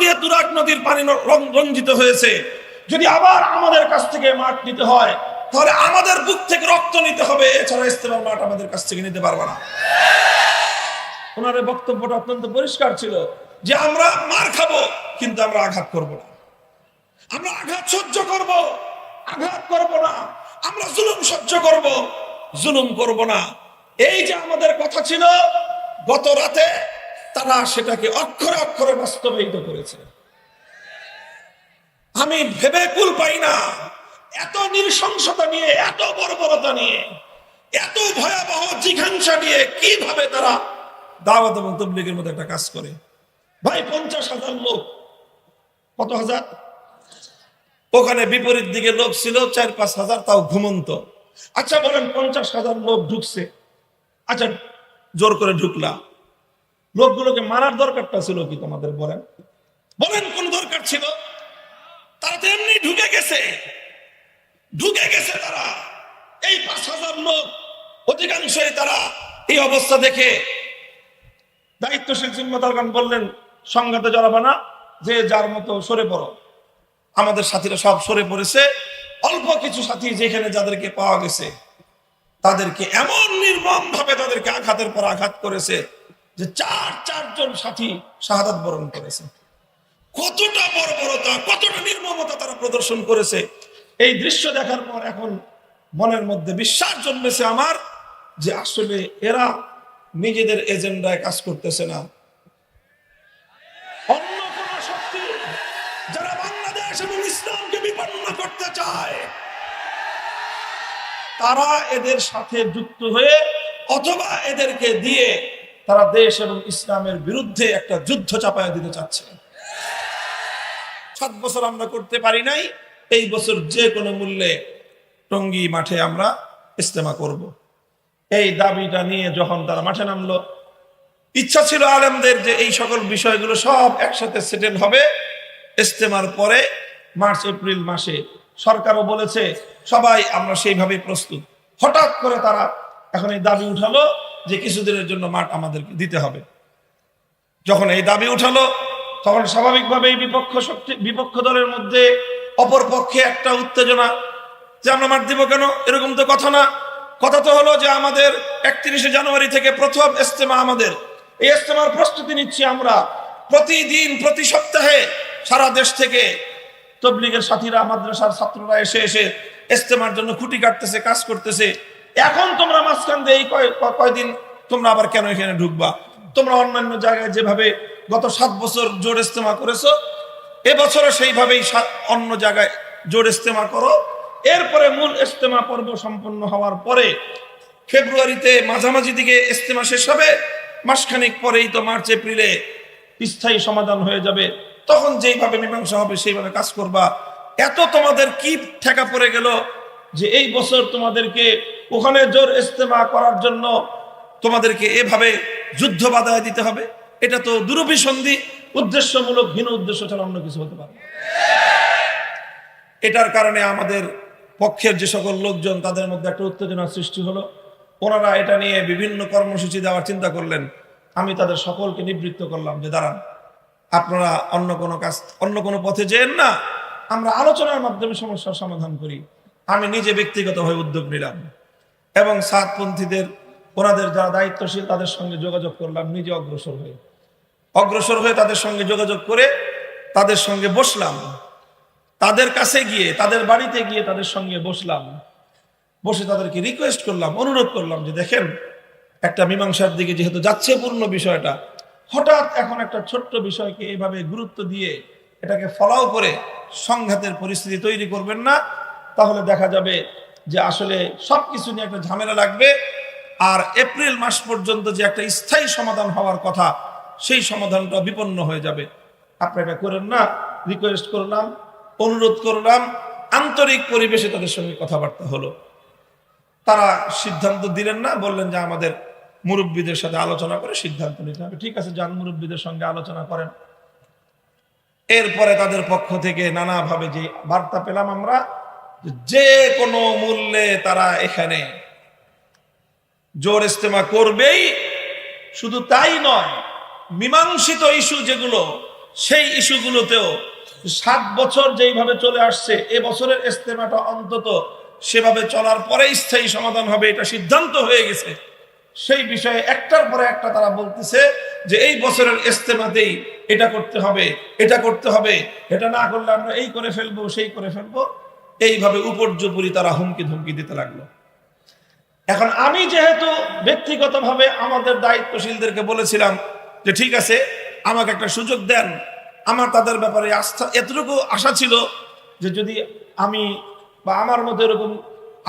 দিয়ে তুরাক নদীর পানি রঞ্জিত হয়েছে। যদি আবার আমাদের কাছ থেকে মাঠ নিতে হয়, তাহলে আমাদের বুক থেকে রক্ত নিতে হবে। এছাড়া ইস্তেমার মাঠ আমাদের কাছ থেকে নিতে পারবে না। ওনার বক্তব্যটা অত্যন্ত পরিষ্কার ছিল যে আমরা মার খাব, কিন্তু আমরা আঘাত করব না। আমরা আঘাত সহ্য করব, আঘাত করব না। আমরা জুলুম সহ্য করব, জুলুম করব না। এই যে আমাদের কথা ছিল, গত রাতে তারা সেটাকে অক্ষরে অক্ষরে বাস্তবায়িত করেছে। আমি ভেবে কুল পাই না। এত নৃশংসতা নিয়ে, এত বর্বরতা নিয়ে, এত ভয়াবহ জিঘাংসা নিয়ে কীভাবে তারা দাওয়াত এবং তবলিগের মধ্যে একটা কাজ করে? ভাই, পঞ্চাশ হাজার লোক। কত হাজার? ওখানে বিপরীত দিকে লোক ছিল, চার পাঁচ হাজার, তাও ঘুমন্ত। আচ্ছা বলেন, পঞ্চাশ হাজার লোক ঢুকছে। আচ্ছা জোর করে ঢুকলা লোকগুলোকে মারার দরকারটা ছিল কি তোমাদের বলেন? বলেন, কোন দরকার ছিল? তারা তো এমনি ঢুকে গেছে। ঢুকে গেছে তারা। এই পাঁচ হাজার লোক, অধিকাংশই তারা এই অবস্থা দেখে দায়িত্বশীল জিম্মাদারগণ বললেন, সংঘাতে জড়াবে না, যে যার মতো সরে পড়ো। আমাদের সাথীরা সব সরে পড়েছে। অল্প কিছু সাথী যেখানে যাদেরকে পাওয়া গেছে, তাদেরকে এমন নির্মম ভাবে তাদেরকে আঘাতের পর আঘাত করেছে যে চার, চারজন সাথী শাহাদাত বরণ করেছে। কতটা বর্বরতা, কতটা নির্মমতা তারা প্রদর্শন করেছে। এই দৃশ্য দেখার পর এখন মনের মধ্যে বিশ্বাস জন্মেছে আমার যে আসলে এরা নিজেদের এজেন্ডায় কাজ করতেছে না। অন্য কোন শক্তি যারা বাংলাদেশ এবং ইসলামকে বিপন্ন করতে চায়, তারা এদের সাথে যুক্ত হয়ে অথবা এদেরকে দিয়ে তারা দেশ এবং ইসলামের বিরুদ্ধে একটা যুদ্ধ চাপায় দিতে চাচ্ছে। সাত বছর আমরা করতে পারি নাই, এই বছর যে কোনো মূল্যে টঙ্গী মাঠে আমরা ইস্তেমা করব। এই দাবিটা নিয়ে যখন তারা মাঠে নামলো, ইচ্ছা ছিল আলেমদের যে এই সকল বিষয়গুলো সব একসাথে সেটেল হবে। ইস্তেমার পরে মার্চ, এপ্রিল মাসে সরকারও বলেছে, সবাই আমরা সেইভাবে প্রস্তুত। হঠাৎ করে তারা এখন এই দাবি উঠালো যে কিছুদিনের জন্য মাঠ আমাদেরকে দিতে হবে। যখন এই দাবি উঠালো, তখন স্বাভাবিকভাবে এই বিপক্ষ শক্তি, বিপক্ষ দলের মধ্যে অপর পক্ষে একটা উত্তেজনা, যে আমরা মাঠ দিব কেন? এরকম তো কথা না। কথা তো হলো যে আমাদের একত্রিশে জানুয়ারি থেকে প্রথম ইস্তেমা আমাদের। এই ইস্তেমার প্রস্তুতি নিচ্ছি আমরা প্রতিদিন, প্রতি সপ্তাহে সারা দেশ থেকে। তবলিগের সাথীরা, মাদ্রাসার ছাত্ররা এসে এসে ইস্তেমার জন্য খুঁটি কাটতেছে, কাজ করতেছে। এখন তোমরা মাঝখান দিয়ে এই কয়- কয়দিন তোমরা আবার কেন এখানে ঢুকবা? তোমরা অন্যান্য জায়গায় যেভাবে গত সাত বছর জোর ইস্তেমা করেছ, এবছরও সেইভাবেই অন্য জায়গায় জোর ইস্তেমা করো। এরপরে মূল ইস্তেমা পর্ব সম্পন্ন হওয়ার পরে ফেব্রুয়ারিতে মাঝামাঝি দিকে ইস্তেমা শেষ হবে। মাসখানেক পরেই তো মার্চ, এপ্রিলে স্থায়ী সমাধান হয়ে যাবে। তখন যেইভাবে মীমাংসা হবে, সেইভাবে কাজ করবা। এত তোমাদের কি ঠেকা পড়ে গেল? যে এই বছর তোমাদেরকে ওখানে জোর ইস্তেমা করার জন্য তোমাদেরকে এভাবে যুদ্ধ বাধায় দিতে হবে, এটা তো দুরভিসন্ধি। উদ্দেশ্যমূলক হীন উদ্দেশ্য ছাড়া অন্য কিছু হতে পারে। এটার কারণে আমাদের পক্ষের যে সকল লোকজন, তাদের মধ্যে একটা উত্তেজনার সৃষ্টি হলো। ওনারা এটা নিয়ে বিভিন্ন কর্মসূচি দেওয়ার চিন্তা করলেন। আমি তাদের সকলকে নিবৃত্ত করলাম যে, দাঁড়ান, আপনারা অন্য কোনো কাজ, অন্য কোনো পথে যেন না, আমরা আলোচনার মাধ্যমে সমস্যার সমাধান করি। আমি নিজে ব্যক্তিগতভাবে উদ্যোগ নিলাম। এবং সাতপন্থীদের, ওনাদের যারা দায়িত্বশীল, তাদের সঙ্গে যোগাযোগ করলাম, নিজে অগ্রসর হয়ে। অগ্রসর হয়ে তাদের সঙ্গে যোগাযোগ করে, তাদের সঙ্গে বসলাম। তাদের কাছে গিয়ে, তাদের বাড়িতে গিয়ে তাদের সঙ্গে বসলাম। বসে তাদেরকে রিকোয়েস্ট করলাম, অনুরোধ করলাম যে, দেখেন, একটা মীমাংসার দিকে যেহেতু যাচ্ছে পূর্ণ বিষয়টা, হঠাৎ এখন একটা ছোট্ট বিষয়কে এভাবে গুরুত্ব দিয়ে এটাকে ফলাও করে সংঘাতের পরিস্থিতি তৈরি করবেন না তাহলে দেখা যাবে যে আসলে সব কিছু নিয়ে একটা ঝামেলা লাগবে। আর এপ্রিল মাস পর্যন্ত যে একটা স্থায়ী সমাধান হওয়ার কথা, সেই সমাধানটা বিপন্ন হয়ে যাবে। আপনি এটা করেন না রিকোয়েস্ট করলাম, অনুরোধ করলাম, আন্তরিক পরিবেশে তাদের সঙ্গে কথাবার্তা হলো। তারা সিদ্ধান্ত দিলেন না, বললেন যে আমাদের মুরব্বীদের সাথে আলোচনা করে সিদ্ধান্ত নিতে হবে। ঠিক আছে, যান মুরব্বীদের সঙ্গে আলোচনা করেন। এরপরে তাদের পক্ষ থেকে নানাভাবে যে বার্তা পেলাম আমরা যে কোনো মূল্যে তারা এখানে জোর ইস্তেমা করবেই, শুধু তাই নয়, মীমাংসিত ইস্যু যেগুলো, সেই ইস্যুগুলোতেও সাত বছর যেইভাবে চলে আসছে, এ বছরের ইস্তেমাটা অন্তত সেভাবে চলার পরে স্থায়ী সমাধান হবে, এটা সিদ্ধান্ত হয়ে গেছে। সেই বিষয়ে একটার পরে একটা তারা বলতেছে যে এই বছরের ইস্তেমাতেই এটা করতে হবে, এটা করতে হবে, এটা না করলে আমরা এই করে ফেলব, সেই করে ফেলব। এইভাবে উপর্যপুরি তারা হুমকি ধুমকি দিতে লাগল। এখন আমি যেহেতু ব্যক্তিগতভাবে আমাদের দায়িত্বশীলদেরকে বলেছিলাম যে, ঠিক আছে, আমাকে একটা সুযোগ দেন। আমার তাদের ব্যাপারে আস্থা, এতটুকু আশা ছিল যে, যদি আমি বা আমার মতো এরকম,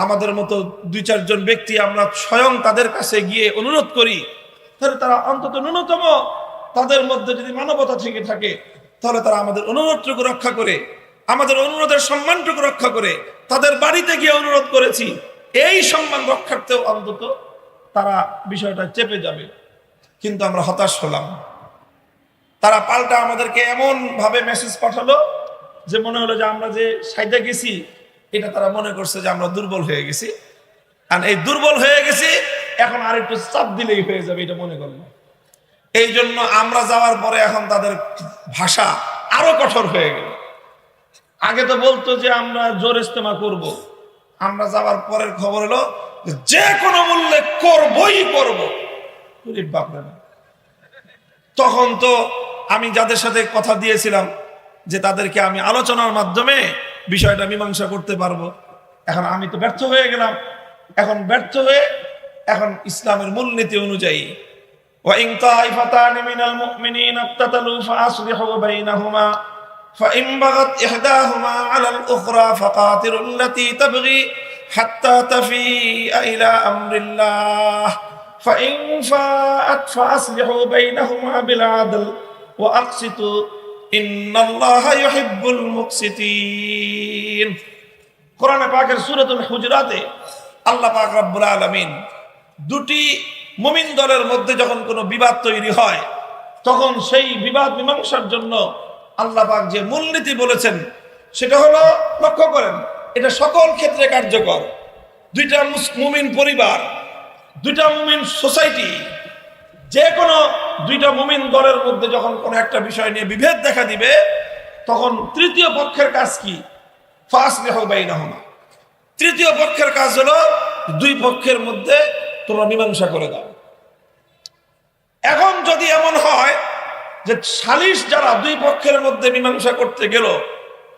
আমাদের মতো দুই চারজন ব্যক্তি আমরা স্বয়ং তাদের কাছে গিয়ে অনুরোধ করি, তাহলে তারা অন্তত ন্যূনতম তাদের মধ্যে যদি মানবতা থেকে থাকে, তাহলে তারা আমাদের অনুরোধটুকু রক্ষা করে আমাদের অনুরোধের সম্মানটুকু রক্ষা করে তাদের বাড়িতে গিয়ে অনুরোধ করেছি। এই সম্মান রক্ষার্থেও অন্তত তারা বিষয়টা চেপে যাবে। কিন্তু আমরা হতাশ হলাম। তারা পাল্টা আমাদেরকে এমন ভাবে মেসেজ পাঠালো যে মনে হলো যে আমরা যে সাইডে গেছি, এটা তারা মনে করছে যে আমরা দুর্বল হয়ে গেছি। আর এই দুর্বল হয়ে গেছি, এখন আর একটু চাপ দিলেই হয়ে যাবে এটা মনে করল। এই জন্য আমরা যাওয়ার পরে এখন তাদের ভাষা আরও কঠোর হয়ে গেল। আগে তো বলতো যে আমরা জোর ইস্তেমা করব। আমরা যাওয়ার পরের খবর হলো যে যে কোনো মূল্যে করবই করবো গরিব বাপরে বাপ। তখন তো আমি যাদের সাথে কথা দিয়েছিলাম যে তাদেরকে আমি আলোচনার মাধ্যমে বিষয়টা মীমাংসা করতে পারবো এখন আমি তো ব্যর্থ হয়ে গেলাম এখন ব্যর্থ হয়ে এখন ইসলামের মূলনীতি অনুযায়ী وإن طائفتان من المؤمنين اقتتلوا فأصلحوا بينهما فإن بغت إحداهما على الأخرى فقاتلوا التي تبغي حتى تفيء إلى أمر الله فإن فاءت فأصلحوا بينهما بالعدل وأقسطوا إن الله يحب المقسطين কোরআনে পাকের সূরাতুল হুজরাতে আল্লাহ পাক রব্বুল আলামিন দুটি মুমিন দলের মধ্যে যখন কোনো বিবাদ তৈরি হয় তখন সেই বিবাদ মীমাংসার জন্য আল্লাহ পাক যে মূলনীতি বলেছেন, সেটা হলো লক্ষ্য করেন, এটা সকল ক্ষেত্রে কার্যকর। দুইটা মুমিন পরিবার, দুইটা মুমিন সোসাইটি যে কোনো দুইটা মুমিন দলের মধ্যে যখন কোনো একটা বিষয় নিয়ে বিভেদ দেখা দিবে, তখন তৃতীয় পক্ষের কাজ কি? ফার্স্ট ফাসলিহ বাইনাহুমা। তৃতীয় পক্ষের কাজ হলো দুই পক্ষের মধ্যে তোমরা মীমাংসা করে দাও। এখন যদি এমন হয় যে সালিশ যারা দুই পক্ষের মধ্যে মীমাংসা করতে গেল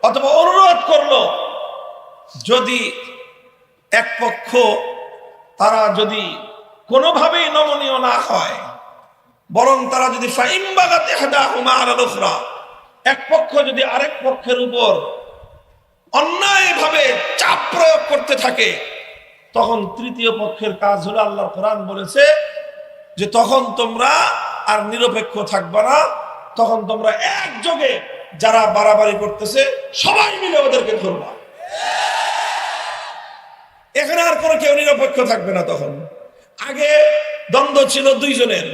অথবা অনুরোধ করল, যদি এক পক্ষ তারা যদি কোনোভাবেই নমনীয় না হয়, বরং তারা যদি এক পক্ষ যদি আরেক পক্ষের উপর অন্যায়ভাবে চাপ প্রয়োগ করতে থাকে, তখন তৃতীয় পক্ষের কাজ হলো আল্লাহ কোরআন বলেছে যে তখন তোমরা আর নিরপেক্ষ থাকবে না। তখন তোমরা একযোগে যারা বাড়াবাড়ি করতেছে, সবাই মিলে ওদেরকে ধরবা। এখানে আর কোনো কেউ নিরপেক্ষ থাকবে না তখন। আগে দ্বন্দ্ব ছিল দুইজনের।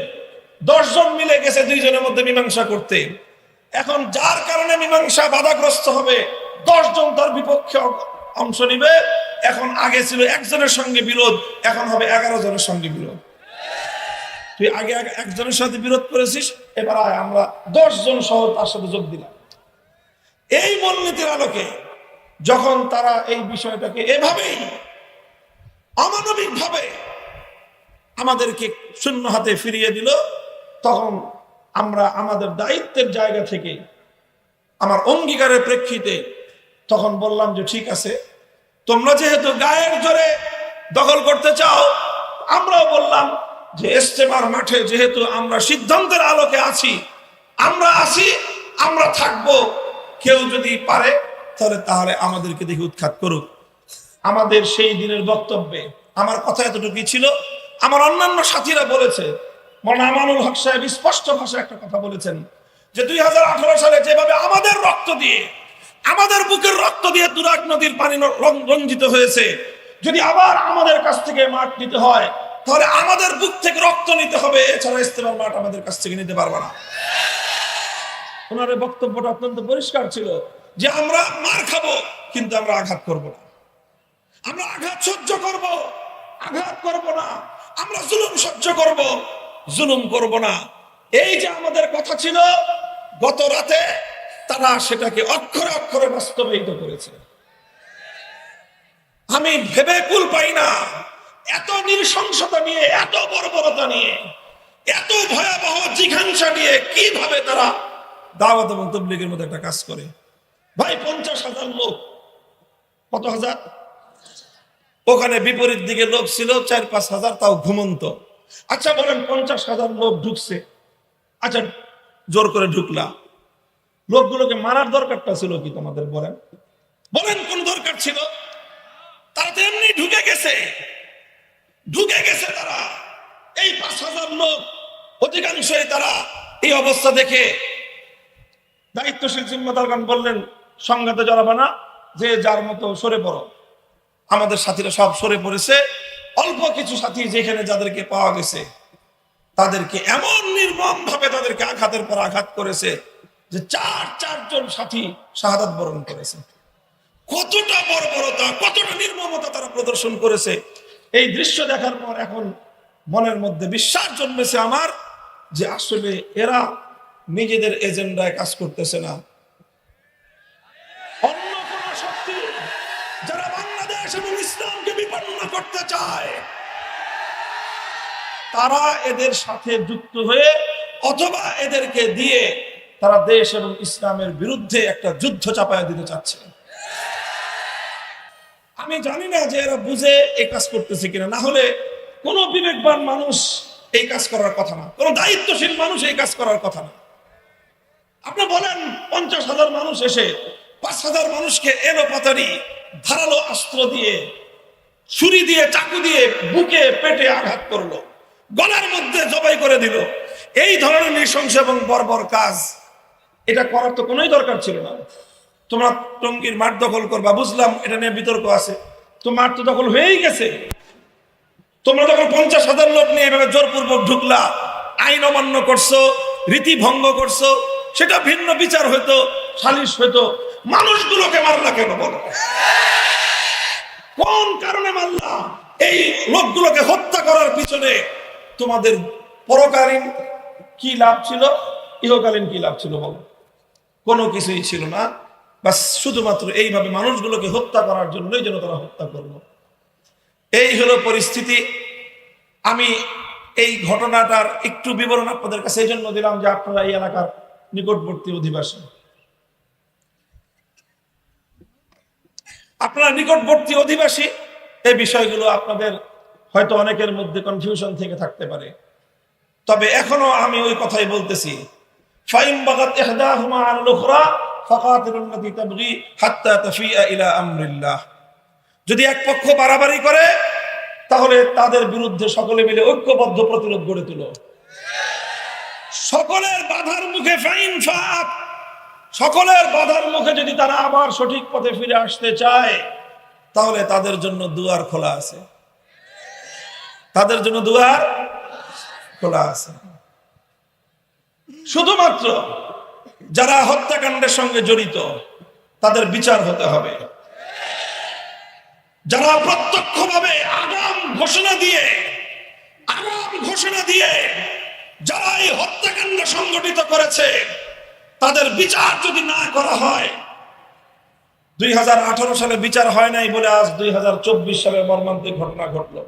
দশজন মিলে গেছে দুইজনের মধ্যে মীমাংসা করতে। এখন যার কারণে মীমাংসা বাধাগ্রস্ত হবে, দশজন তার বিপক্ষে অংশ নিবে। এখন আগে ছিল একজনের সঙ্গে বিরোধ, এখন হবে এগারো জনের সঙ্গে বিরোধ। তুই আগে একজনের সাথে বিরোধ করেছিস, এবার আয়, আমরা দশ জন সহ তার সাথে যোগ দিলাম। এই মূলনীতির আলোকে যখন তারা এই বিষয়টাকে এভাবেই অমানবিক ভাবে আমাদেরকে শূন্য হাতে ফিরিয়ে দিল, তখন আমরা আমাদের দায়িত্বের জায়গা থেকে আমার অঙ্গীকারের প্রেক্ষিতে তখন বললাম যে, ঠিক আছে, তোমরা যেহেতু গায়ের জোরে দখল করতে চাও, আমরাও বললাম যে ইস্তেমার মাঠে যেহেতু আমরা সিদ্ধান্তের আলোকে আছি, আমরা আছি, আমরা থাকব। কেউ যদি পারে, তাহলে তাহলে আমাদেরকে দেখে উৎখাত করুক। আমাদের সেই দিনের বক্তব্যে আমার কথা এতটুকুই ছিল। আমার অন্যান্য সাথীরা বলেছে মনে আমানুল হক সাহেব স্পষ্ট ভাষায় একটা কথা বলেছেন, যে দুই হাজার আঠারো সালে যেভাবে আমাদের রক্ত দিয়ে, আমাদের বুকের রক্ত দিয়ে তুরাক নদীর পানি রঞ্জিত হয়েছে, যদি আবার আমাদের কাছ থেকে মাঠ নিতে হয় তাহলে আমাদের বুক থেকে রক্ত নিতে হবে। এছাড়া ইস্তেমার মাঠ আমাদের কাছ থেকে নিতে পারব না। ওনার বক্তব্যটা অত্যন্ত পরিষ্কার ছিল যে আমরা মার খাব, কিন্তু আমরা আঘাত করব না। আমরা আঘাত সহ্য করব, আঘাত করব না। আমরা জুলুম সহ্য করব, জুলুম করব না। এই যে আমাদের কথা ছিল, গত রাতে তারা সেটাকে অক্ষরে অক্ষরে বাস্তবায়িত করেছে। আমি ভেবে কুল পাই না। এত নৃশংসতা নিয়ে, এত বর্বরতা নিয়ে, এত ভয়াবহ জিঘাংসা নিয়ে কীভাবে তারা দাওয়াত এবং তবলিগের মধ্যে একটা কাজ করে? ভাই, পঞ্চাশ হাজার লোক। কত হাজার? ওখানে বিপরীত দিকে লোক ছিল, চার পাঁচ হাজার, তাও ঘুমন্ত। আচ্ছা বলেন, পঞ্চাশ হাজার লোক ঢুকছে। আচ্ছা জোর করে ঢুকলা। লোকগুলোকে মারার দরকারটা ছিল কি তোমাদের বলেন? বলেন, কোন দরকার ছিল? তারা তো এমনি ঢুকে গেছে। ঢুকে গেছে তারা। এই পাঁচ হাজার লোক, অধিকাংশই তারা এই অবস্থা দেখে দায়িত্বশীল জিম্মাদারগণ বললেন, সংঘাতে জড়াবে না, যে যার মতো সরে পড়ো। আমাদের সাথীরা সব সরে পড়েছে। অল্প কিছু সাথী যেখানে যাদেরকে পাওয়া গেছে, তাদেরকে এমন নির্মম ভাবে তাদেরকে আঘাতের পর আঘাত করেছে যে চার, চারজন সাথী শাহাদাত বরণ করেছে। কতটা বর্বরতা, কতটা নির্মমতা তারা প্রদর্শন করেছে এই দৃশ্য দেখার পর এখন মনের মধ্যে বিশ্বাস জন্মেছে আমার যে আসলে এরা নিজেদের এজেন্ডায় কাজ করতেছে না। অন্য কোন শক্তি যারা বাংলাদেশ এবং ইসলামকে বিপন্ন করতে চায়, তারা এদের সাথে যুক্ত হয়ে অথবা এদেরকে দিয়ে তারা দেশ এবং ইসলামের বিরুদ্ধে একটা যুদ্ধ চাপায় দিতে চাচ্ছে। আমি জানি না যে এরা বুঝে এই কাজ করতেছে কিনা। না হলে কোনো বিবেকবান মানুষ এই কাজ করার কথা না। কোনো দায়িত্বশীল মানুষ এই কাজ করার কথা না। আপনি বলেন, পঞ্চাশ হাজার মানুষ এসে পাঁচ হাজার মানুষকে এলো পাতারি, ধারালো অস্ত্র দিয়ে, ছুরি দিয়ে, চাকু দিয়ে বুকে, পেটে আঘাত করল, গলার মধ্যে জবাই করে দিল। এই ধরনের নৃশংস এবং বর্বর কাজ, এটা করার তো কোনোই দরকার ছিল না। তোমরা টঙ্গির মাঠ দখল করবা, বুঝলাম, এটা নিয়ে বিতর্ক আছে। তো মাঠ তো দখল হয়েই গেছে। তোমরা যখন পঞ্চাশ হাজার লোক নিয়ে এভাবে জোরপূর্বক ঢুকলা, আইন অমান্য করছ, রীতি ভঙ্গ করছ, সেটা ভিন্ন বিচার হইতো, সালিশ হইতো। মানুষগুলোকে মারলা কেন বলো? কোন কারণে মারলা? এই লোকগুলোকে হত্যা করার পিছনে তোমাদের পরকালীন কি লাভ ছিল? ইহকালীন কি লাভ ছিল বলো? কোনো কিছুই ছিল না। শুধুমাত্র এইভাবে মানুষগুলোকে হত্যা করার জন্যই যেন তারা হত্যা করল। এই হলো পরিস্থিতি। আমি এই ঘটনাটার একটু বিবরণ আপনাদের কাছে এই জন্য দিলাম যে আপনারা এই এলাকার নিকটবর্তী অধিবাসী। আপনারা নিকটবর্তী অধিবাসী, এই বিষয়গুলো আপনাদের হয়তো অনেকের মধ্যে কনফিউশন থেকে থাকতে পারে। তবে এখনও আমি ওই কথাই বলতেছি। ফাইম বাগাত ইহদাহুমা আল যদি এক পক্ষ বাড়াবাড়ি করে, তাহলে তাদের বিরুদ্ধে সকলে মিলে ঐক্যবদ্ধ প্রতিরোধ গড়ে তুলো। সকলের বাধার মুখে ফাইন সকলের বাধার মুখে যদি তারা আবার সঠিক পথে ফিরে আসতে চায়, তাহলে তাদের জন্য দুয়ার খোলা আছে। তাদের জন্য দুয়ার খোলা আছে। শুধুমাত্র যারা হত্যাকাণ্ডের সঙ্গে জড়িত, তাদের বিচার হতে হবে। যারা প্রত্যক্ষভাবে আগাম ঘোষণা দিয়ে, আগাম ঘোষণা দিয়ে যারা এই হত্যাকাণ্ড সংগঠিত করেছে, তাদের বিচার যদি না করা হয়, দুই হাজার আঠারো সালে বিচার হয় নাই বলে আজ দুই হাজার চব্বিশ সালে মর্মান্তিক ঘটনা ঘটলো।